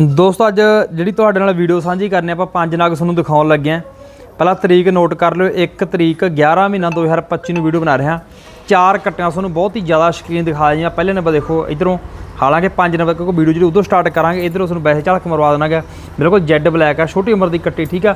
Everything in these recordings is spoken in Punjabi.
ਦੋਸਤੋ, ਅੱਜ ਜਿਹੜੀ ਤੁਹਾਡੇ ਨਾਲ ਵੀਡੀਓ ਸਾਂਝੀ ਕਰਨੀ ਆਪਾਂ ਪੰਜ ਨਗ ਤੁਹਾਨੂੰ ਦਿਖਾਉਣ ਲੱਗੇ ਆਂ। ਪਹਿਲਾਂ ਤਰੀਕ ਨੋਟ ਕਰ ਲਿਓ 1 ਤਰੀਕ 11 ਮਹੀਨਾ 2025 ਨੂੰ ਵੀਡੀਓ ਬਣਾ ਰਿਹਾ ਚਾਰ ਕੱਟੀਆਂ ਤੁਹਾਨੂੰ ਬਹੁਤ ਹੀ ਜ਼ਿਆਦਾ ਸ਼ਕਰੀਨ ਦਿਖਾ ਰਹੀਆਂ। ਪਹਿਲੇ ਨੰਬਰ ਦੇਖੋ, ਇਧਰੋਂ। ਹਾਲਾਂਕਿ ਪੰਜ ਨੰਬਰ, ਕਿਉਂਕਿ ਵੀਡੀਓ ਜਿਹੜੀ ਉਦੋਂ ਸਟਾਰਟ ਕਰਾਂਗੇ, ਇਧਰੋਂ ਤੁਹਾਨੂੰ ਵੈਸੇ ਝਲਕ ਮਰਵਾ ਦੇਣਾ ਗਾ ਬਿਲਕੁਲ ਜੈਡ ਬਲੈਕ ਆ, ਛੋਟੀ ਉਮਰ ਦੀ ਕੱਟੀ, ਠੀਕ ਆ?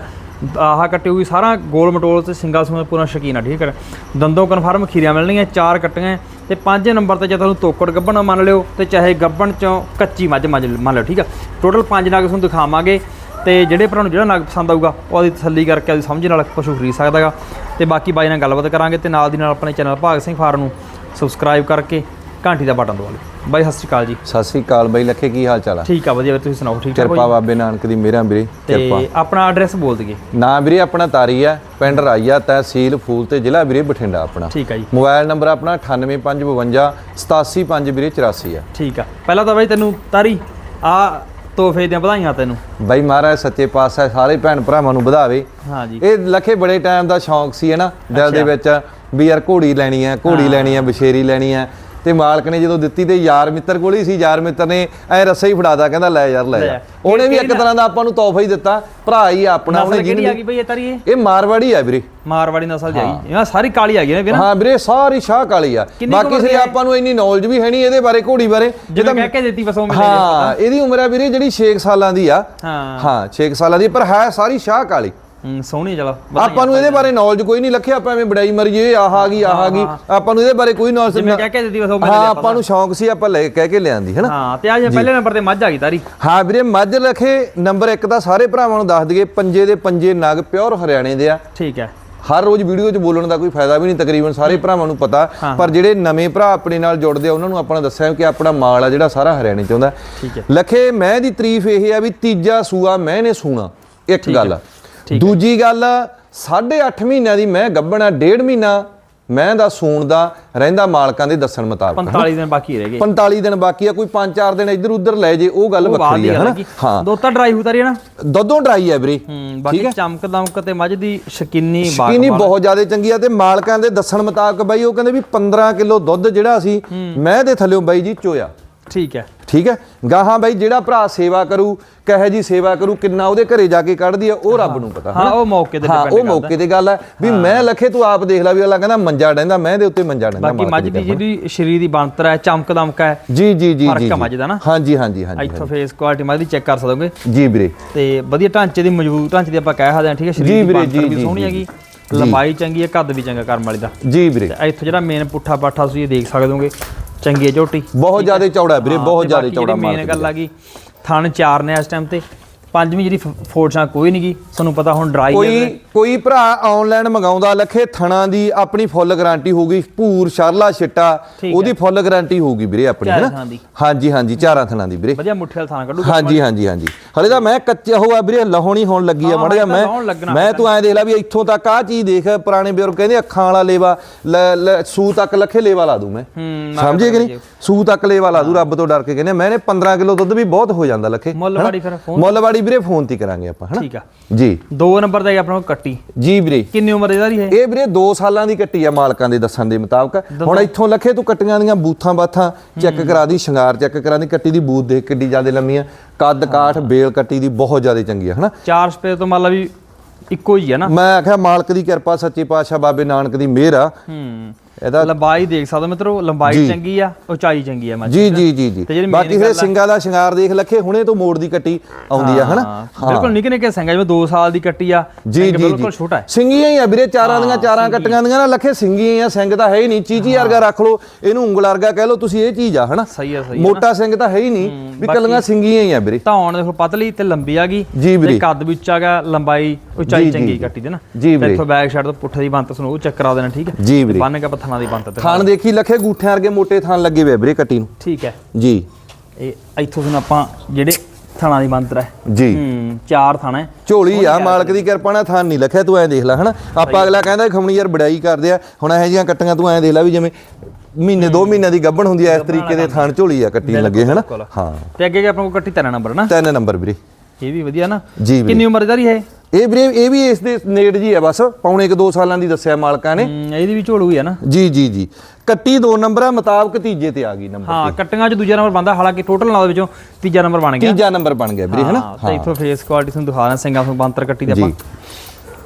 ਆਹ ਕੱਟੀ ਹੋਈ ਸਾਰਾ ਗੋਲ ਮਟੋਲ ਤੇ ਸਿੰਗਲ ਸੁਮਾ ਪੂਰਾ ਸ਼ਕੀਨ ਆ, ਠੀਕ ਹੈ। ਦੰਦੋਂ ਕਨਫਰਮ ਖੀਰੀਆਂ ਮਿਲਣਗੀਆਂ, ਚਾਰ ਕੱਟੀਆਂ ਤੇ ਪੰਜ ਨੰਬਰ ਤੇ ਜੇ ਤੁਹਾਨੂੰ ਤੋਕੜ ਗੱਬਣ ਮੰਨ ਲਿਓ ਤੇ ਚਾਹੇ ਗੱਬਣ ਚੋਂ ਕੱਚੀ ਮੱਝ ਮੰਨ ਲਿਓ ਠੀਕ ਆ। ਟੋਟਲ ਪੰਜ ਨਗ ਤੁਹਾਨੂੰ ਦਿਖਾਵਾਂਗੇ ਤੇ ਜਿਹੜੇ ਭਰਾ ਨੂੰ ਜਿਹੜਾ ਨਗ ਪਸੰਦ ਆਊਗਾ ਉਹਦੀ ਤਸੱਲੀ ਕਰਕੇ ਉਹਦੀ ਸਮਝ ਨਾਲ ਪਸ਼ੂ ਖਰੀਦ ਸਕਦਾਗਾ ਤੇ ਬਾਕੀ ਬਾਈ ਨਾਲ ਗੱਲਬਾਤ ਕਰਾਂਗੇ ਤੇ ਨਾਲ ਦੀ ਨਾਲ ਆਪਣੇ ਚੈਨਲ ਭਾਗ ਸਿੰਘ ਫਾਰਮ ਨੂੰ ਸਬਸਕ੍ਰਾਈਬ ਕਰਕੇ ਘੰਟੀ ਦਾ ਬਟਨ ਦਬਾ ਲਓ। ਬਾਈ ਸਤਿ ਸ਼੍ਰੀ ਅਕਾਲ ਜੀ। ਸਤਿ ਸ੍ਰੀ ਅਕਾਲ ਬਾਈ ਲੱਖੇ ਕੀ ਹਾਲ ਚਾਲ ਆ? ਠੀਕ ਆ ਵਧੀਆ ਵੀਰੇ, ਤੁਸੀਂ ਸੁਣਾਓ ਠੀਕ ਠਾਕ ਕਿਰਪਾ ਬਾਬੇ ਨਾਨਕ ਦੀ ਮਿਹਰਾਂ ਵੀਰੇ ਕਿਰਪਾ। ਤੇ ਆਪਣਾ ਐਡਰੈਸ ਬੋਲ ਦਈਏ। ਨਾਂ ਵੀਰੇ ਆਪਣਾ ਤਾਰੀ ਆ ਪਿੰਡ ਰਾਈਆ ਤਹਿਸੀਲ ਫੂਲ ਤੇ ਜ਼ਿਲ੍ਹਾ ਵੀਰੇ ਬਠਿੰਡਾ ਆਪਣਾ। ਠੀਕ ਆ ਜੀ। ਮੋਬਾਈਲ ਨੰਬਰ ਆਪਣਾ 98552 875 ਵੀਰੇ 84 ਆ। ਠੀਕ ਆ। ਪਹਿਲਾਂ ਤਾਂ ਬਾਈ ਤੈਨੂੰ ਤਾਰੀ ਆ ਤੋਹਫੇ ਦੀਆਂ ਵਧਾਈਆਂ ਤੈਨੂੰ। ਬਾਈ ਮਹਾਰਾਜ ਸੱਚੇ ਪਾਤਸ਼ਾਹ ਸਾਰੇ ਭੈਣ ਭਰਾਵਾਂ ਨੂੰ ਵਧਾਵੇ। ਹਾਂ ਜੀ। ਇਹ ਲੱਖੇ ਬੜੇ ਟਾਈਮ ਦਾ ਸ਼ੌਂਕ ਸੀ ਹੈ ਨਾ ਦਿਲ ਦੇ ਵਿੱਚ ਵੀ ਯਾਰ ਘੋੜੀ ਲੈਣੀ ਆ ਘੋੜੀ ਲੈਣੀ ਆ ਬਸ਼ੇਰੀ ਲੈਣੀ ਆ ਤੇ ਮਾਲਕ ਨੇ ਜਦੋਂ ਦਿੱਤੀ ਤੇ ਯਾਰ ਮਿੱਤਰ ਕੋਲ ਹੀ ਸੀ ਯਾਰ ਮਿੱਤਰ ਨੇ ਐ ਰੱਸਾ ਹੀ ਫੜਾਦਾ ਕਹਿੰਦਾ ਲੈ ਯਾਰ ਲੈ। ਜਾ ਉਹਨੇ ਵੀ ਇੱਕ ਤਰ੍ਹਾਂ ਦਾ ਆਪਾਂ ਨੂੰ ਤੋਹਫਾ ਹੀ ਦਿੱਤਾ ਭਰਾ ਹੀ ਆ ਆਪਣਾ ਉਹਨੇ ਆ ਜਿਹਨੂੰ ਗਈ ਬਈ ਇਹ ਤਾਰੀ ਇਹ? ਇਹ ਮਾਰਵਾੜੀ ਆ ਵੀਰੇ। ਮਾਰਵਾੜੀ ਨਸਲ ਜਾਈ ਇਹ ਸਾਰੀ ਕਾਲੀ ਆ ਗਈ ਨੇ ਵੀਰ ਹਾਂ ਵੀਰੇ ਸਾਰੀ ਸ਼ਾਹ ਕਾਲੀ ਆ। ਬਾਕੀ ਉਮਰ ਸੇ ਦੀ ਆ? ਆਪਾਂ ਨੂੰ ਇੰਨੀ ਨੌਲੇਜ ਵੀ ਹੈ ਨਹੀਂ ਇਹਦੇ ਬਾਰੇ ਘੋੜੀ ਬਾਰੇ। ਜਿਵੇਂ ਕਹਿ ਕੇ ਦਿੱਤੀ ਬਸ ਉਹ ਹਾਂ ਇਹਦੀ ਉਮਰ ਆ ਵੀਰੇ ਜਿਹੜੀ 6 ਸਾਲਾਂ ਦੀ ਆ। ਹਾਂ। ਹਾਂ 6 ਸਾਲਾਂ ਦੀ ਪਰ ਹੈ ਸਾਰੀ ਸ਼ਾਹ ਕਾਲੀ। ਸੋਹਣੀ ਚਲੋ ਆਪਾਂ ਨੂੰ ਇਹਦੇ ਬਾਰੇ ਨੌਲੇਜ ਕੋਈ ਨਹੀਂ ਲੱਖਿਆ ਆਪਾਂ ਐਵੇਂ ਬੜਾਈ ਮਰੀਏ ਆਹ ਆ ਗਈ ਆਹ ਆ ਗਈ। ਆਪਾਂ ਨੂੰ ਇਹਦੇ ਬਾਰੇ ਕੋਈ ਨੌਲੇਜ ਜਿਵੇਂ ਕਹਿ ਕੇ ਦਿੱਤੀ ਬਸ ਉਹ ਹਾਂ ਆਪਾਂ ਨੂੰ ਸ਼ੌਂਕ ਸੀ ਆਪਾਂ ਲੈ ਕੇ ਕਹਿ ਕੇ ਲਿਆਂਦੀ ਹੈਨਾ ਹਾਂ ਤੇ ਆ ਜੇ ਪਹਿਲੇ ਨੰਬਰ ਤੇ ਮੱਝ ਆ ਗਈ ਤਾਰੀ। ਹਾਂ ਵੀਰੇ ਮੱਝ ਲਖੇ ਨੰਬਰ 1 ਦਾ ਸਾਰੇ ਭਰਾਵਾਂ ਨੂੰ ਦੱਸ ਦਈਏ ਪੰਜੇ ਦੇ ਪੰਜੇ ਨਗ ਪਿਓਰ ਹਰਿਆਣੇ ਦੇ ਆ। ਠੀਕ ਹੈ। ਹਰ ਰੋਜ਼ ਵੀਡੀਓ 'ਚ ਬੋਲਣ ਦਾ ਕੋਈ ਫਾਇਦਾ ਵੀ ਨਹੀਂ ਤਕਰੀਬਨ ਸਾਰੇ ਭਰਾਵਾਂ ਨੂੰ ਪਤਾ। ਪਰ ਜਿਹੜੇ ਨਵੇਂ ਭਰਾ ਆਪਣੇ ਨਾਲ ਜੁੜਦੇ ਆ ਉਹਨਾਂ ਨੂੰ ਆਪਾਂ ਨੇ ਦੱਸਿਆ ਕਿ ਆਪਣਾ ਮਾਲ ਆ ਜਿਹੜਾ ਸਾਰਾ ਹਰਿਆਣੇ 'ਚ ਆਉਂਦਾ। ਠੀਕ ਹੈ। ਲਖੇ ਮੈਂ ਦੀ ਤਾਰੀਫ ਇਹ ਆ ਵੀ ਤੀਜਾ ਸੂਆ ਮੈਂ ਨੇ ਸੂਣਾ। ਇੱਕ ਗੱਲ ਦੂਜੀ ਗੱਲ 8.5 ਮਹੀਨਿਆਂ ਦੀ ਮੈਂ ਗੱਭਣਾ ਡੇਢ ਮਹੀਨਾ ਮੈਂ ਦਾ ਸੂਣ ਦਾ ਰਹਿੰਦਾ ਮਾਲਕਾਂ ਦੇ ਦੱਸਣ ਮੁਤਾਬਕ 45 ਦਿਨ ਬਾਕੀ ਰਹਿ ਗਏ। 45 ਦਿਨ ਬਾਕੀ ਆ ਕੋਈ 5-4 ਦਿਨ ਇੱਧਰ ਉੱਧਰ ਲੈ ਜੇ ਉਹ ਗੱਲ ਵੱਖਰੀ ਆ ਹਨਾ? ਹਾਂ। ਦੋ ਤਾਂ ਡਰਾਈ ਹੂ ਤਾਰੀ ਹੈ ਨਾ। ਦੁੱਧੋਂ ਡਰਾਈ ਆ ਵੀਰੇ। ਹੂੰ ਬਾਕੀ ਚਮਕ ਦਮਕ ਤੇ ਮੱਝ ਦੀ ਸ਼ਕੀਨੀ ਬਾਗ ਸ਼ਕੀਨੀ ਬਹੁਤ ਜ਼ਿਆਦਾ ਚੰਗੀ ਆ ਤੇ ਮਾਲਕਾਂ ਦੇ ਦੱਸਣ ਮੁਤਾਬਕ ਬਾਈ ਉਹ ਕਹਿੰਦੇ ਵੀ 15 ਕਿਲੋ ਦੁੱਧ ਜਿਹੜਾ ਸੀ ਮੈਂ ਦੇ ਥੱਲਿਓਂ ਬਾਈ ਜੀ ਚੋਇਆ। ਠੀਕ ਹੈ। ਠੀਕ ਹੈ? ਗਾਹਾਂ ਬਾਈ ਜਿਹੜਾ ਭਰਾ ਸੇਵਾ ਕਰੂ ਕਹੇ ਜੀ ਸੇਵਾ ਕਰੂ ਕਿੰਨਾ ਉਹਦੇ ਘਰੇ ਜਾ ਕੇ ਕੱਢਦੀ ਆ ਉਹ ਰੱਬ ਨੂੰ ਪਤਾ। ਹਾਂ ਉਹ ਮੌਕੇ ਤੇ ਹਾਂ depend ਉਹ ਮੌਕੇ ਤੇ ਗੱਲ ਹੈ ਵੀ ਮੈਂ ਲਖੇ ਤੂੰ ਆਪ ਦੇਖ ਲੈ ਵੀ ਅਗਲਾ ਕਹਿੰਦਾ ਮੰਜਾ ਡੈਂਦਾ ਮੈਂ ਦੇ ਉੱਤੇ ਮੰਜਾ ਡੈਂਦਾ ਬਾਕੀ ਮੱਝ ਦੀ ਜਿਹੜੀ ਸ਼ਰੀਰ ਦੀ ਬਣਤਰ ਹੈ ਚਮਕ ਦਮਕ ਹੈ ਜੀ ਜੀ ਜੀ ਫ਼ਰਕ ਜੀ ਆ ਮੱਝ ਦਾ ਨਾ। ਹਾਂਜੀ ਹਾਂਜੀ ਹਾਂਜੀ ਇੱਥੋਂ ਫੇਸ ਕੁਆਲਿਟੀ ਮੱਝ ਦੀ ਚੈੱਕ ਕਰ ਸਕਦੋਗੇ ਜੀ ਵੀਰੇ। ਤੇ ਵਧੀਆ ਢਾਂਚੇ ਦੀ ਮਜ਼ਬੂਤ ਢਾਂਚੇ ਦੀ ਆਪਾਂ ਕਹਿ ਸਕਦੇ ਹਾਂ ਠੀਕ ਹੈ? ਸ਼ਰੀਰ ਦੀ ਬਣਤਰ ਵੀ ਸੋਹਣੀ ਹੈਗੀ ਲੰਬਾਈ ਚੰਗੀ ਹੈ ਕੱਦ ਵੀ ਚੰਗਾ ਕਰਮ ਵਾਲੀ ਦਾ। ਜੀ ਵੀਰੇ। ਇੱਥੋਂ ਜਿਹੜਾ ਮੇਨ ਪੁੱਠਾ ਪਾਠਾ ਤੁਸੀਂ ਇਹ ਦੇਖ ਸਕਦੇ ਹੋਗੇ। ਚੰਗੀ ਹੈ ਝੋਟੀ। ਬਹੁਤ ਜ਼ਿਆਦਾ ਚੌੜਾ ਵੀਰੇ ਬਹੁਤ ਜ਼ਿਆਦਾ ਚੌੜਾ ਮੇਨ ਮਾਰ ਗੱਲ ਆ ਗਈ ਥਣ ਚਾਰ ਨੇ ਇਸ ਟਾਈਮ ਤੇ। ਪੰਜਵੀਂ ਜਿਹੜੀ ਫੋਰਸਾਂ ਕੋਈ ਨਹੀਂ ਗਈ ਤੁਹਾਨੂੰ ਪਤਾ ਹੁਣ ਡਰਾਈ ਕੋਈ ਕੋਈ ਭਰਾ ਆਨਲਾਈਨ ਮੰਗਾਉਂਦਾ ਲੱਖੇ ਥਣਾ ਦੀ ਆਪਣੀ ਫੁੱਲ ਗਾਰੰਟੀ ਹੋਊਗੀ। ਭੂਰ ਸ਼ਰਲਾ ਛਿੱਟਾ ਉਹਦੀ ਫੁੱਲ ਗਾਰੰਟੀ ਹੋਊਗੀ ਵੀਰੇ ਆਪਣੀ ਹੈਨਾ। ਹਾਂਜੀ ਹਾਂਜੀ ਚਾਰਾਂ ਥਣਾ ਦੀ ਵੀਰੇ। ਵਧੀਆ ਮੁੱਠੇ ਵਾਲਾ ਥਾਣਾ ਕੱਢੂਗਾ ਹਾਂਜੀ ਹਾਂਜੀ ਹਾਂਜੀ। ਹਲੇ ਤਾਂ ਮੈਂ ਕੱਚਾ ਹੋਆ ਵੀਰੇ ਲਾਹੌਣੀ ਹੋਣ ਲੱਗੀ ਆ ਹਾਂ, ਮੜ ਜਾ ਹਲੇ ਤਾਂ ਮੈਂ ਮੈਂ ਤੂੰ ਐ ਦੇਖ ਲੈ ਵੀ ਇੱਥੋਂ ਤੱਕ ਆ ਚੀਜ਼ ਦੇਖ ਪੁਰਾਣੇ ਬਜ਼ੁਰਗ ਕਹਿੰਦੇ ਅੱਖਾਂ ਵਾਲਾ ਲੇਵਾ ਸੂ ਤੱਕ ਲੱਖੇ ਲੇਵਾ ਲਾ ਦੂੰ ਮੈਂ। ਸਮਝੇ ਕਿ ਨਹੀਂ? ਸੂ ਤੱਕ ਲੇਵਾ ਲਾ ਦੂੰ ਰੱਬ ਤੋਂ ਡਰ ਕੇ ਕਹਿੰਦੇ ਮੈਨੇ 15 ਕਿਲੋ ਦੁੱਧ ਵੀ ਬਹੁਤ ਹੋ ਜਾਂਦਾ ਲੱਖੇ ਮੁੱਲ ਵਾੜੀ ਫਿਰ ਫੋਨ ਮੁੱਲਵਾੜੀ ਵੀਰੇ ਫੋਨ ਤੇ ਕਰਾਂਗੇ ਆਪਾਂ ਹਨਾ? ਠੀਕ ਆ। ਜੀ। ਦੋ ਨੰਬਰ ਦਾ ਹੀ ਆਪਣਾ ਕੱਟੀ। ਜੀ ਵੀਰੇ। ਕਿੰਨੀ ਉਮਰ ਇਹਦਾ ਦੀ ਹੈ? ਇਹ ਵੀਰੇ 2 ਸਾਲਾਂ ਦੀ ਕੱਟੀ ਆ ਮਾਲਕਾਂ ਦੇ ਦੱਸਣ ਦੇ ਮੁਤਾਬਕ। ਹੁਣ ਇੱਥੋਂ ਲੱਖੇ ਤੂੰ ਕੱਟੀਆਂ ਦੀਆਂ ਬੂਥਾਂ ਬਾਥਾਂ ਚੈੱਕ ਕਰਾ ਦੀ ਸ਼ਿੰਗਾਰ ਚੈੱਕ ਕਰਾ ਦੀ ਕੱਟੀ ਦੀ ਬੂਥ ਦੇਖ ਕਿੱਡੀ ਜ਼ਿਆਦਾ ਲੰਮੀ ਆ। ਕੱਦ ਕਾਠ ਬੇਲ ਕੱਟੀ ਦੀ ਬਹੁਤ ਜ਼ਿਆਦਾ ਚੰਗੀ ਆ ਹਨਾ? ਚਾਰ ਸਪੇਸ ਤੋਂ ਮੰਨ ਲਾ ਵੀ ਇੱਕੋ ਹੀ ਹੈ ਨਾ। ਮੈਂ ਆਖਿਆ ਮਾਲਕ ਦੀ ਕਿਰਪਾ ਸੱਚੇ ਪਾਤਸ਼ਾਹ ਬਾਬੇ ਨਾਨਕ ਦੀ ਮਿਹਰ ਆ। ਹੂੰ। ਇਹਦਾ ਲੰਬਾਈ ਦੇਖ ਸਕਦੇ ਮਿੱਤਰੋ ਲੰਬਾਈ ਚੰਗੀ ਆ ਉਚਾਈ ਚੰਗੀ ਆ ਮੱਝ ਜੀ ਜੀ ਜੀ ਜੀ। ਬਾਕੀ ਫਿਰ ਸਿੰਘਾਂ ਦਾ ਸ਼ਿੰਗਾਰ ਦੇਖ ਲੱਖੇ ਹੁਣੇ ਤੋਂ ਮੋੜ ਦੀ ਕੱਟੀ ਆਉਂਦੀ ਆ ਹਨਾ? ਬਿਲਕੁਲ ਨਿੱਕੇ ਨਿੱਕੇ ਸਿੰਘ ਜਿਵੇਂ 2 ਸਾਲ ਦੀ ਕੱਟੀ ਆ ਜੀ ਜੀ ਬਿਲਕੁਲ ਛੋਟਾ ਹੈ। ਸਿੰਗੀਆਂ ਹੀ ਆ ਵੀਰੇ ਚਾਰਾਂ ਦੀਆਂ ਚਾਰਾਂ ਕੱਟੀਆਂ ਦੀਆਂ ਨਾ ਲੱਖੇ ਸਿੰਗੀਆਂ ਆ ਸਿੰਘ ਤਾਂ ਹੈ ਹੀ ਨਹੀਂ ਚੀਚੀ ਵਰਗਾ ਰੱਖ ਲਓ ਇਹਨੂੰ ਉਂਗਲ ਵਰਗਾ ਕਹਿ ਲਓ ਤੁਸੀਂ ਇਹ ਚੀਜ਼ ਆ ਹਨਾ? ਸਹੀ ਆ ਸਹੀ ਮੋਟਾ ਸਿੰਘ ਤਾਂ ਹੈ ਹੀ ਨਹੀਂ ਵੀ ਕੱਲੀਆਂ ਸਿੰਗੀਆਂ ਹੀ ਆ ਵੀਰੇ। ਧੌਣ ਦੇਖੋ ਪਤਲੀ ਤੇ ਲੰਬੀ ਆ ਗਈ। ਤੇ ਕੱਦ ਵੀ ਉੱਚਾ ਗਾ ਲੰਬਾਈ ਉਚਾਈ ਚੰਗੀ। ਕੱਟੀ ਦੇ ਨਾ। ਇੱਥੋਂ ਬੈਕ ਸਾਈਡ ਤੋਂ ਪੁੱਠੇ ਦੀ ਬੰਤ ਸੁਣੋ ਉਹ ਚੈੱਕ ਕਰਾ ਦੇਣਾ ਠੀਕ ਹੈ? ਬੰਨ ਕੇ ਪੱਥਰਾਂ ਦੀ ਬੰਤ ਥਾਨ ਦੇਖੀ ਲੱਖੇ ਗੂਠਿਆਂ ਵਰਗੇ ਮੋਟੇ ਥਾਨ ਲੱਗੇ ਆ ਵੀਰੇ ਕੱਟੀ ਨੂੰ। ਠੀਕ ਹੈ। ਜੀ। ਇਹ ਇੱਥੋਂ ਸੁਣ ਆਪਾਂ ਜਿਹੜੇ ਥਣਾ ਦੀ ਬੰਤਰ ਹੈ ਜੀ। ਹੂੰ ਚਾਰ ਥਾਣਾ ਹੈ। ਝੋਲੀ ਆ ਮਾਲਕ ਦੀ ਕਿਰਪਾ ਨਾਲ ਥਾਨ ਨਹੀਂ ਲੱਖਿਆ ਤੂੰ ਐਂ ਦੇਖ ਲੈ ਹਨਾ? ਆਪਾਂ ਅਗਲਾ ਕਹਿੰਦਾ ਖਮਣੀ ਯਾਰ ਬੜਾਈ ਕਰਦੇ ਆ ਹੁਣ ਇਹੋ ਜਿਹੀਆਂ ਕੱਟੀਆਂ ਤੂੰ ਐਂ ਦੇਖ ਲੈ ਵੀ ਜਿਵੇਂ ਮਹੀਨੇ ਦੋ ਮਹੀਨਿਆਂ ਦੀ ਗੱਭਣ ਹੁੰਦੀ ਐ ਇਸ ਤਰੀਕੇ ਦੇ ਥਾਨ ਝੋਲੀ ਆ ਕੱਟੀ ਲੱਗੇ ਹਨਾ? ਬਿਲਕੁਲ। ਹਾਂ। ਤੇ ਅੱਗੇ ਕਿ ਆਪਾਂ ਕੋਲ ਕੱਟੀ ਤਿੰਨ ਨੰਬਰ ਨਾ ਤਿੰਨ ਨੰਬਰ ਵੀਰੇ। ਇਹ ਵੀ ਵਧੀਆ ਨਾ। ਜੀ ਵੀਰੇ। ਕਿੰਨੀ ਉਮਰ ਦਾ ਰਹੀ ਹੈ ਇਹ ਵੀਰੇ ਇਹ ਵੀ ਇਸ ਦੇ ਨੇੜ ਜੀ ਹੈ ਬਸ ਪੌਣੇ ਕੁ 2 ਸਾਲਾਂ ਦੀ ਦੱਸਿਆ ਮਾਲਕਾਂ ਨੇ। ਹਮ, ਇਹਦੀ ਵੀ ਝੋਲੂ ਹੀ ਆ ਨਾ। ਜੀ ਜੀ ਜੀ। ਕੱਟੀ ਦੋ ਨੰਬਰ ਆ ਮੁਤਾਬਕ ਤੀਜੇ ਤੇ ਆ ਗਈ ਨੰਬਰ ਹਾਂ ਕੱਟੀਆਂ 'ਚ ਦੂਜਾ ਨੰਬਰ ਬੰਦਾ ਹਾਲਾਂਕਿ ਟੋਟਲ ਨਾਲ ਦੇ ਵਿੱਚੋਂ ਤੀਜਾ ਨੰਬਰ ਬਣ ਗਿਆ। ਤੀਜਾ ਨੰਬਰ ਬਣ ਗਿਆ ਵੀਰੇ ਹਨਾ ਹਾਂ ਤੇ ਇਥੋਂ ਫੇਸ ਕੁਆਲਿਟੀ ਤੁਹਾਨੂੰ ਦਿਖਾ ਰਿਹਾ ਸਿੰਘਾਂ ਤੋਂ ਬੰਤਰ ਕੱਟੀ ਦੇ ਆਪਾਂ।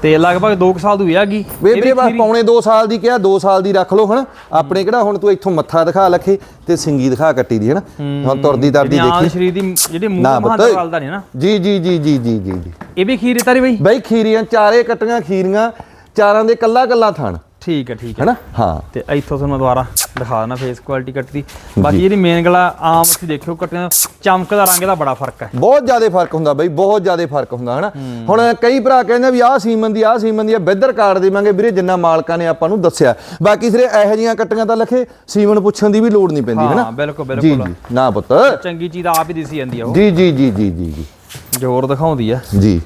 ਤੇ ਲਗਭਗ 2 ਸਾਲ ਦੀ ਹੋਈ ਹੈਗੀ ਵੇ ਵੀਰੇ ਬਸ ਪੌਣੇ 2 ਸਾਲ ਦੀ ਕਿਹਾ 2 ਸਾਲ ਦੀ ਰੱਖ ਲਓ ਹਨਾ। ਆਪਣੇ ਕਿਹੜਾ ਹੁਣ ਤੂੰ ਇੱਥੋਂ ਮੱਥਾ ਦਿਖਾ ਲਖੇ ਤੇ ਸਿੰਗੀ ਦਿਖਾ ਕੱਟੀ ਦੀ ਹਨਾ। ਹੁਣ ਤੁਰਦੀ ਤਰਦੀ ਦੇਖੀ। ਸ਼ਰੀਰ ਦੀ ਜਿਹੜੀ ਮੂੰਹ ਮਹਾਂ ਪੁੱਤ। ਚੱਲਦਾ ਨਹੀਂ ਨਾ ਜੀ ਜੀ ਜੀ ਜੀ ਜੀ ਜੀ ਇਹ ਵੀ ਖੀਰ ਤਾਰੀ ਬਈ। ਬਈ ਖੀਰੀਆਂ ਚਾਰੇ ਕੱਟੀਆਂ ਖੀਰੀਆਂ ਚਾਰਾਂ ਦੇ ਕੱਲਾ ਕੱਲਾ ਥਣ। ਠੀਕ ਹੈ ਠੀਕ ਹੈ ਹਨਾ? ਹਾਂ। ਤੇ ਇੱਥੋਂ ਤੁਹਾਨੂੰ ਦੁਬਾਰਾ ਦਿਖਾ ਦੇਣਾ ਫੇਸ ਕੁਆਲਿਟੀ ਕੱਟ ਦੀ। ਬਾਕੀ ਜਿਹੜੀ ਮੇਨ ਗਲਾ ਆਮ ਤੁਸੀਂ ਦੇਖਿਓ ਕੱਟੀਆਂ ਦਾ ਚਮਕ ਦਾ ਰੰਗ ਦਾ ਬੜਾ ਫ਼ਰਕ ਹੈ ਬਹੁਤ ਜ਼ਿਆਦਾ ਫ਼ਰਕ ਹੁੰਦਾ ਬਈ ਬਹੁਤ ਜ਼ਿਆਦਾ ਫ਼ਰਕ ਹੁੰਦਾ ਹਨਾ? ਹੁਣ ਕਈ ਭਰਾ ਕਹਿੰਦੇ ਵੀ ਆਹ ਸੀਮਨ ਦੀ ਆਹ ਸੀਮਨ ਦੀ ਆ ਬਿੱਧਰ ਕਾਰਡ ਦੇਵਾਂਗੇ ਵੀਰੇ ਜਿੰਨਾ ਮਾਲਕਾਂ ਨੇ ਆਪਾਂ ਨੂੰ ਦੱਸਿਆ। ਬਾਕੀ ਸਿਰੇ ਇਹੋ ਜੀਆਂ ਕੱਟੀਆਂ ਤਾਂ ਲਖੇ ਸੀਮਨ ਪੁੱਛਣ ਦੀ ਵੀ ਲੋੜ ਨਹੀਂ ਪੈਂਦੀ ਹਨਾ? ਹਾਂ ਬਿਲਕੁਲ ਬਿਲਕੁਲ। ਜੀ। ਨਾ ਪੁੱਤ। ਚੰਗੀ ਚੀਜ਼ ਆਪ ਹੀ ਦਿਸੀ ਜਾਂਦੀ ਆ ਉਹ। ਜੀ ਜੀ ਜੀ ਜੀ ਜੀ ਜੀ। ਜ਼ੋਰ ਦਿਖਾਉਂਦੀ ਆ। ਜੀ।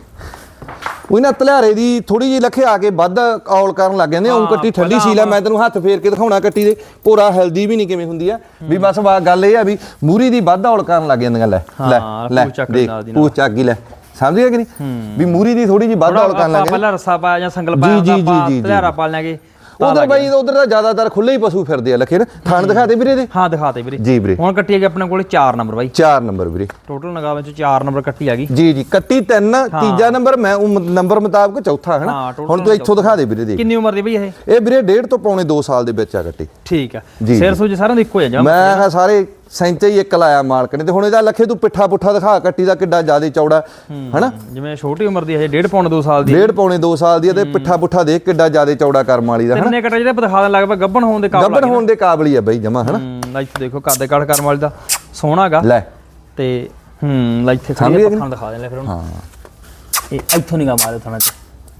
ਉਹ ਨਾ ਤਲਿਆਰੇ ਦੀ ਥੋੜੀ ਜਿਹੀ ਲਖੇ ਆ ਕੇ ਵੱਧ ਔਲ ਕਰਨ ਲੱਗ ਜਾਂਦੇ ਉਹ ਕੱਟੀ ਠੰਡੀ ਸੀਲ ਆ ਮੈਂ ਤੈਨੂੰ ਹੱਥ ਫੇਰ ਕੇ ਦਿਖਾਉਣਾ ਕੱਟੀ ਦੇ। ਪੂਰਾ ਹੈਲਦੀ ਵੀ ਨਹੀਂ ਕਿਵੇਂ ਹੁੰਦੀ ਆ। ਵੀ ਬਸ ਗੱਲ ਇਹ ਆ ਵੀ ਮੂਰੀ ਦੀ ਵੱਧ ਔਲ ਕਰਨ ਲੱਗ ਜਾਂਦੀਆਂ ਲੈ ਲੈ ਲੈ ਦੇਖ। ਪੂਛ ਚੱਕ ਗਈ ਲੈ। ਸਮਝ ਗਿਆ ਕਿ ਨਹੀਂ? ਵੀ ਮੂਰੀ ਦੀ ਥੋੜੀ ਜਿਹੀ ਵੱਧ ਔਲ ਕਰਨ ਲੱਗ ਆਪਾਂ ਪਹਿਲਾਂ ਰੱਸਾ ਪਾਇਆ ਜਾਂ ਸੰਗਲ ਪਾਇਆ ਜੀ। ਧਿਆਰਾ ਪਾ ਲਾਂਗੇ। ਉਧਰ ਬਾਈ ਉਧਰ ਦਾ ਜ਼ਿਆਦਾਤਰ ਖੁੱਲੇ ਹੀ ਪਸ਼ੂ ਫਿਰਦੇ ਆ ਲਖੇ ਨਾ ਥਾਣ ਦਿਖਾ ਦੇ ਵੀਰੇ ਦੇ ਹਾਂ ਦਿਖਾਤੇ ਵੀਰੇ। ਜੀ ਵੀਰੇ। ਹੁਣ ਕੱਟੀ ਹੈਗੀ ਆਪਣੇ ਕੋਲੇ 4 ਨੰਬਰ ਬਾਈ। 4 ਨੰਬਰ ਵੀਰੇ। ਟੋਟਲ ਨਗਾਵੇਂ ਚ 4 ਨੰਬਰ ਕੱਟੀ ਆ ਗਈ ਜੀ ਜੀ। ਕੱਟੀ ਤਿੰਨ ਤੀਜਾ ਨੰਬਰ ਮੈਂ ਉਹ ਨੰਬਰ ਮੁਤਾਬਕ ਚੌਥਾ ਹੈ ਨਾ? ਹੁਣ ਤੂੰ ਇੱਥੋਂ ਦਿਖਾ ਦੇ ਵੀਰੇ ਦੇ ਕਿੰਨੀ ਉਮਰ ਦੀ ਬਈ ਇਹ? ਇਹ ਵੀਰੇ ਡੇਢ ਤੋਂ ਪੌਣੇ 2 ਸਾਲ ਦੇ ਵਿੱਚ ਆ ਕੱਟੀ। ਠੀਕ ਆ। ਸਿਰ ਸੂਜ ਸਾਰਿਆਂ ਦੇ ਇੱਕੋ ਆ ਜਾਂ ਮੈਂ ਸਾਰੇ ਸੈਂਚੇ ਹੀ ਇੱਕ ਲਾਇਆ ਮਾਲਕ ਨੇ ਤੇ ਹੁਣ ਇਹਦਾ ਲੱਖੇ ਤੂੰ ਪਿੱਠਾ ਪੁੱਠਾ ਦਿਖਾ ਕੱਟੀ ਦਾ ਕਿੱਡਾ ਜ਼ਿਆਦਾ ਚੌੜਾ ਹਨਾ? ਜਿਵੇਂ ਛੋਟੀ ਉਮਰ ਦੀ ਇਹ ਡੇਢ ਪੌਣ 2 ਸਾਲ ਦੀ ਡੇਢ ਪੌਣੇ 2 ਸਾਲ ਦੀ ਆ ਤੇ ਪਿੱਠਾ ਪੁੱਠਾ ਦੇਖ ਕਿੱਡਾ ਜ਼ਿਆਦਾ ਚੌੜਾ ਕਰਮ ਵਾਲੀ ਦਾ ਹਨਾ? ਤਿੰਨੇ ਕੱਟਾ ਜਿਹੜੇ ਦਿਖਾ ਦੇਣ ਲੱਗ ਗੱਬਣ ਹੋਣ ਦੇ ਕਾਬਲ ਗੱਬਨ ਹੋਣ ਦੇ ਕਾਬਲੀ ਆ ਬਈ ਜਮਾ ਹਨਾ? ਹੂੰ ਇੱਥੇ ਦੇਖੋ ਕਾਦੇ ਕੱਟ ਕਰਨ ਵਾਲੀ ਦਾ ਸੋਹਣਾਗਾ ਲੈ। ਤੇ ਹੂੰ ਲੈ ਇੱਥੇ ਸਮਝ ਖੜੀ ਪੱਖਾਂ ਦਿਖਾ ਦੇਣ ਲੈ ਫਿਰ ਉਹਨੂੰ। ਹਾਂ। ਇਹ ਇੱਥੋਂ ਨਹੀਂ ਗਾ ਮਾਰੇ ਥਾਣਾ ਚ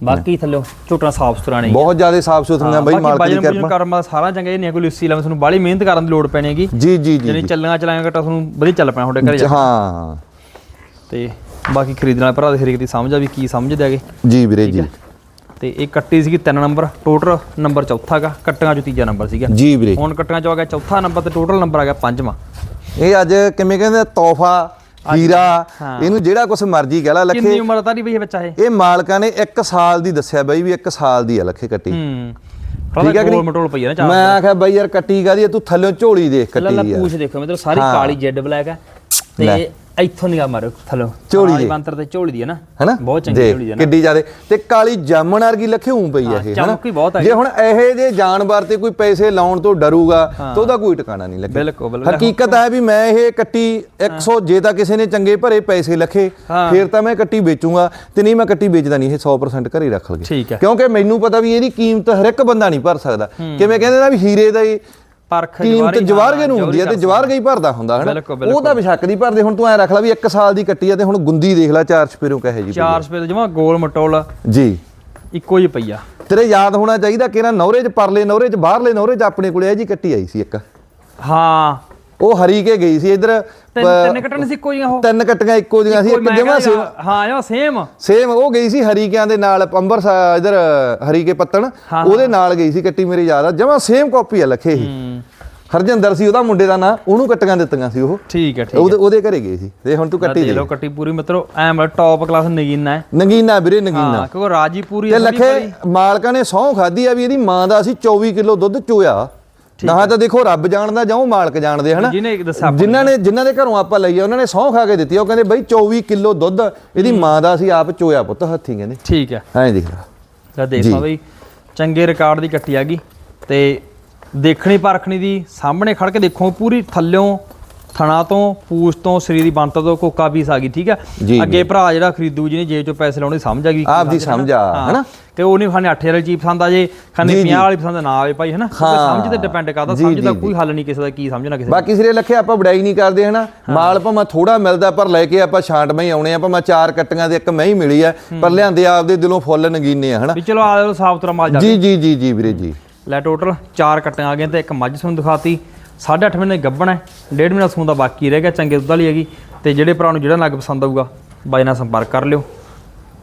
ਬਾਕੀ ਥੱਲੇ ਝੋਟਾ ਸਾਫ਼ ਸੁਥਰਾ ਨਹੀਂ ਬਹੁਤ ਜ਼ਿਆਦਾ ਸਾਫ਼ ਸੁਥਰੀਆਂ ਬਈ ਮਾਲਕ ਦੀ ਕਿਰਪਾ। ਕਰਨ ਦਾ ਸਾਰਾ ਚੰਗਾ ਇਹ ਨਹੀਂ ਕੋਈ ਲਿੱਸੀ ਲਾਵੇਂ ਤੁਹਾਨੂੰ ਬਾਹਲੀ ਮਿਹਨਤ ਕਰਨ ਦੀ ਲੋੜ ਪੈਣੀ ਹੈਗੀ। ਜੀ ਜੀ ਜੀ ਜਿਹੜੀ ਚੱਲਣਾ ਚਲਾਏਗਾ ਘਟਾ ਤੁਹਾਨੂੰ ਵਧੀਆ ਚੱਲ ਪੈਣਾ ਤੁਹਾਡੇ ਘਰੇ। ਹਾਂ। ਤੇ ਬਾਕੀ ਖਰੀਦਣ ਵਾਲੇ ਭਰਾ ਦੇ ਹਰੇਕ ਦੀ ਸਮਝ ਆ ਵੀ ਕੀ ਸਮਝਦੇ ਹੈਗੇ। ਜੀ ਵੀਰੇ ਜੀ। ਤੇ ਇਹ ਕੱਟੀ ਸੀਗੀ 3 ਨੰਬਰ ਟੋਟਲ ਨੰਬਰ ਚੌਥਾ ਗਾ ਕੱਟੀਆਂ ਚੋਂ ਤੀਜਾ ਨੰਬਰ ਸੀਗਾ। ਜੀ ਵੀਰੇ। ਹੁਣ ਕੱਟੀਆਂ ਚੋਂ ਆ ਗਿਆ ਚੌਥਾ ਨੰਬਰ ਤੇ ਟੋਟਲ ਨੰਬਰ ਆ ਗਿਆ ਪੰਜਵਾਂ। ਇਹ ਅੱਜ ਕਿਵੇਂ ਕਹਿੰਦੇ ਤੋਹਫਾ ਹੀਰਾ ਇਹਨੂੰ ਜਿਹੜਾ ਕੁਝ ਮਰਜ਼ੀ ਕਹਿ ਲਾ ਕਿੰਨੀ ਲੱਖੇ। ਉਮਰ ਦਾ ਨਹੀਂ ਬਈ ਇਹ ਬੱਚਾ ਇਹ? ਇਹ ਮਾਲਕਾਂ ਨੇ 1 ਸਾਲ ਦੀ ਦੱਸਿਆ ਬਈ ਵੀ 1 ਸਾਲ ਦੀ ਆ ਲੱਖੇ ਕੱਟੀ। ਠੀਕ ਹੈ ਕਿ ਨਹੀਂ? ਮਟੋਲ ਪਈ ਆ ਨਾ ਚਾਰ ਮੈਂ ਆਖਿਆ ਬਈ ਯਾਰ ਕੱਟੀ ਕਾਦੀ ਤੂੰ ਥੱਲੇ ਝੋਲੀ ਦੇਖ ਲੱਲਾ ਕੱਟੀ ਆ। ਪੂਛ ਦੇਖੋ ਮਤਲਬ ਸਾਰੀ। ਕਾਲੀ ਜੈਡ ਬਲੈਕ ਹੈ। ਤੇ ਇੱਥੋਂ ਨਿਗਾ ਮਾਰੋ ਥੱਲੋਂ। ਝੋਲੀ ਦੇ। ਬੰਤਰ ਤੇ ਝੋਲੀ ਦੀ ਹੈ ਨਾ। ਹੈਨਾ? ਬਹੁਤ ਚੰਗੀ ਝੋਲੀ ਦੀ ਹੈ ਨਾ। ਕਿੱਡੀ ਜ਼ਿਆਦੇ। ਤੇ ਕਾਲੀ ਜਾਮਣ ਵਰਗੀ ਲੱਖਿਉਂ ਪਈ ਆ ਇਹ ਚਮਕ ਵੀ ਬਹੁਤ ਹੈਗੀ। ਜੇ। ਹੁਣ ਇਹੇ ਜੇ ਜਾਨਵਰ ਤੇ ਕੋਈ ਪੈਸੇ ਲਾਉਣ ਤੋਂ ਡਰੂਗਾ ਤਾਂ ਉਹਦਾ ਕੋਈ ਟਿਕਾਣਾ ਨਹੀਂ ਲੱਗੇ ਬਿਲਕੁਲ ਬਿਲਕੁਲ। ਹਕੀਕਤ ਹੈ ਵੀ ਮੈਂ ਇਹ ਕੱਟੀ 100 ਜੇ ਤਾਂ ਕਿਸੇ ਨੇ ਚੰਗੇ ਭਰੇ ਪੈਸੇ ਲਖੇ ਹਾਂ। ਫਿਰ ਤਾਂ ਮੈਂ ਕੱਟੀ ਵੇਚੂੰਗਾ ਤੇ ਨਹੀਂ ਮੈਂ ਕੱਟੀ ਵੇਚਦਾ ਨਹੀਂ ਇਹ 100% ਘਰੇ ਰੱਖ ਲਗੇ ਠੀਕ ਹੈ ਕਿਉਂਕਿ ਮੈਨੂੰ ਪਤਾ ਵੀ ਇਹਦੀ ਕੀਮਤ ਹਰ ਇੱਕ ਬੰਦਾ ਨਹੀਂ ਭਰ ਸਕਦਾ। ਕਿਵੇਂ ਕਹਿੰਦੇ ਨਾ ਵੀ ਹੀਰੇ ਦਾ ਹੀ ਪਰਖ ਕੀਮਤ ਜਵਾਰੀ, ਜਵਾਰਗੇ ਨੂੰ ਹੁੰਦੀ ਹੈ ਤੇ ਜਵਾਰੀ ਜਵਾਰਗੇ ਹੀ ਭਰਦਾ ਹੁੰਦਾ ਹੈ ਬਿਲਕੁਲ, ਬਿਲਕੁਲ। ਉਹ ਤਾਂ ਬਿਸ਼ੱਕ ਦੀ ਭਰਦੇ ਹੁਣ ਤੂੰ ਐ ਰੱਖ ਲੈ ਵੀ 1 ਸਾਲ ਦੀ ਕੱਟੀ ਆ ਤੇ ਹੁਣ ਗੁੰਦੀ ਦੇਖ ਲੈ ਚਾਰ ਸਪੇਰੋਂ ਕਹੇ ਜੀ ਚਾਰ ਸਪੇਰ ਜਮਾ ਗੋਲ ਮਟੋਲ। ਜੀ। ਇੱਕੋ ਹੀ ਪਈ ਆ। ਤੇਰੇ ਯਾਦ ਹੋਣਾ ਚਾਹੀਦਾ ਕਿ ਨਾ ਨੌਰੇ ਚ ਪਰਲੇ ਨੌਰੇ ਚ ਬਾਹਰਲੇ ਨੌਰੇ ਚ ਆਪਣੇ ਕੋਲੇ ਇਹ ਜੀ ਕੱਟੀ ਆਈ ਸੀ ਇੱਕ? ਹਾਂ। ਉਹ ਹਰੀ ਕੇ ਗਈ ਸੀ ਇਧਰ ਤਿੰਨ ਕੱਟਣ ਸੀ ਇੱਕੋ ਹੀ ਉਹ। ਤਿੰਨ ਕੱਟੀਆਂ ਇੱਕੋ ਜਿਹੀਆਂ ਸੀ ਇੱਕ ਜਮਾ ਕਹਿੰਦਾ ਹਾਂ ਜਮਾ ਸੇਮ। ਸੇਮ ਉਹ ਗਈ ਸੀ ਹਰੀਕਿਆਂ ਦੇ ਨਾਲ ਅੰਬਰਸਰ ਇਧਰ ਹਰੀਕੇ ਪੱਤਣ ਉਹਦੇ ਨਾਲ ਗਈ ਸੀ ਕੱਟੀ ਮੇਰੇ ਯਾਦ ਆ। ਜਮਾ ਸੇਮ ਕਾਪੀ ਆ ਲਖੇ ਹੀ। ਹਰਜਿੰਦਰ ਸੀ ਉਹਦਾ ਮੁੰਡੇ ਦਾ ਨਾਂ ਉਹਨੂੰ ਕੱਟੀਆਂ ਦਿੱਤੀਆਂ ਸੀ ਉਹ। ਠੀਕ ਹੈ ਠੀਕ ਉਹਦੇ ਉਹਦੇ ਘਰੇ ਗਏ ਸੀ। ਤੇ ਹੁਣ ਤੂੰ ਕੱਟੀ ਦੇ। ਲੋ ਕੱਟੀ ਪੂਰੀ ਮਤਲਬ ਐ ਮਤਲਬ ਟੌਪ ਕਲਾਸ ਨਗੀਨਾ ਹੈ। ਨਗੀਨਾ ਵੀਰੇ ਨਗੀਨਾ। ਹਾਂ ਕਿਉਂਕਿ ਰਾਜੀ ਪੂਰੀ ਤੇ ਲਖੇ। ਮਾਲਕਾਂ ਨੇ ਸਹੁੰ ਖਾਦੀ ਆ ਵੀ ਇਹਦੀ ਮਾਂ ਦਾ ਅਸੀਂ 24 ਕਿਲੋ ਦੁੱਧ ਚੋਇਆ ਨਾ ਤਾਂ ਦੇਖੋ ਰੱਬ ਜਾਣਦਾ ਜਾਂ ਉਹ ਮਾਲਕ ਜਾਣਦੇ ਹਨਾ? ਜਿਹਨੇ ਦੱਸਿਆ ਆਪਾਂ ਜਿਨ੍ਹਾਂ ਨੇ ਜਿਨ੍ਹਾਂ ਦੇ ਘਰੋਂ ਆਪਾਂ ਲਈ ਆ ਉਹਨਾਂ ਨੇ ਸਹੁੰ ਖਾ ਕੇ ਦਿੱਤੀ। ਉਹ ਕਹਿੰਦੇ ਬਈ 24 ਕਿਲੋ ਦੁੱਧ ਇਹਦੀ ਮਾਂ ਦਾ ਅਸੀਂ ਆਪ ਚੋਇਆ ਪੁੱਤ ਹੱਥੀਂ ਕਹਿੰਦੇ। ਠੀਕ ਹੈ। ਐਂ ਦੇਖ ਲੈ। ਤਾਂ ਦੇਖੋ ਬਈ ਚੰਗੇ ਰਿਕਾਰਡ ਦੀ ਕੱਟੀ ਆ ਗਈ। ਤੇ ਦੇਖਣੀ ਪਰਖਣੀ ਦੀ ਸਾਹਮਣੇ ਖੜ ਕੇ ਦੇਖੋ ਪੂਰੀ ਥੱਲਿਓਂ ਥਣਾ ਤੋਂ ਪੂਛ ਤੋਂ ਸਰੀਰ ਦੀ ਬੰਤਰ ਤੋਂ ਕੋਕਾ ਪੀਸ ਆ ਗਈ ਠੀਕ ਹੈ ਅੱਗੇ ਭਰਾ ਜਿਹੜਾ ਖਰੀਦੂ ਜਿਹਨੇ ਜੇਬ ਚੋਂ ਪੈਸੇ ਲਾਉਣੇ ਸਮਝ ਆ ਗਈ ਕੀ ਆਪ ਦੀ ਸਮਝ ਆ। ਹਨਾ? ਤੇ ਉਹ ਨਹੀਂ ਖਾਣੇ 8000 ਵਾਲੀ ਚੀਜ਼ ਪਸੰਦ ਆ ਜੇ ਖਾਣੇ ਜੀ, ਜੀ। 50 ਵਾਲੀ ਪਸੰਦ ਨਾ ਆਵੇ ਭਾਈ ਹਨਾ। ਸਮਝ ਤੇ ਡਿਪੈਂਡ ਕਰਦਾ ਸਮਝ ਦਾ ਕੋਈ ਹੱਲ ਨਹੀਂ ਕਿਸੇ ਦਾ ਕੀ ਸਮਝਣਾ ਕਿਸੇ ਬਾਕੀ ਸਿਰੇ ਲੱਖੇ ਆਪਾਂ ਵਡਾਈ ਨਹੀਂ ਕਰਦੇ ਹਨਾ? ਮਾਲ ਭਾਵੇਂ ਥੋੜਾ ਮਿਲਦਾ ਪਰ ਲੈ ਕੇ ਆਪਾਂ ਛਾਂਟ ਮੈਂ ਆਉਣੇ ਆ ਭਾਵੇਂ ਚਾਰ ਕੱਟੀਆਂ ਦੇ ਇੱਕ ਮੈਂ ਹੀ ਮਿਲੀ ਆ ਪਰ ਲਿਆਂਦੇ ਆਪਦੇ ਦਿਲੋਂ ਫੁੱਲ ਨਗੀਨੇ ਆ ਹਨਾ? ਵੀ ਚਲੋ ਆ ਜਾਓ ਸਾਫ਼ ਤੁਰਾ ਮਾਲ ਜਾ ਜੀ ਜੀ ਜੀ ਜੀ ਵੀਰੇ ਜੀ। ਲੈ ਟੋਟਲ ਚਾਰ ਕੱਟੀਆਂ ਆ ਗਈਆਂ ਤੇ ਇੱਕ ਮੱਝ ਤੁਹਾਨੂੰ ਦਿਖਾਤੀ। 8.5 ਮਹੀਨੇ ਗੱਭਣ ਹੈ, ਡੇਢ ਮਹੀਨਾ ਸੂਣ ਦਾ ਬਾਕੀ ਰਹਿ ਗਿਆ, ਚੰਗੇ ਦੁੱਧ ਵਾਲੀ ਹੈਗੀ। ਤੇ ਜਿਹੜੇ ਭਰਾ ਨੂੰ ਜਿਹੜਾ ਨਗ ਪਸੰਦ ਆਊਗਾ, ਬਾਈ ਨਾਲ ਸੰਪਰਕ ਕਰ ਲਿਓ।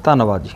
ਧੰਨਵਾਦ ਜੀ।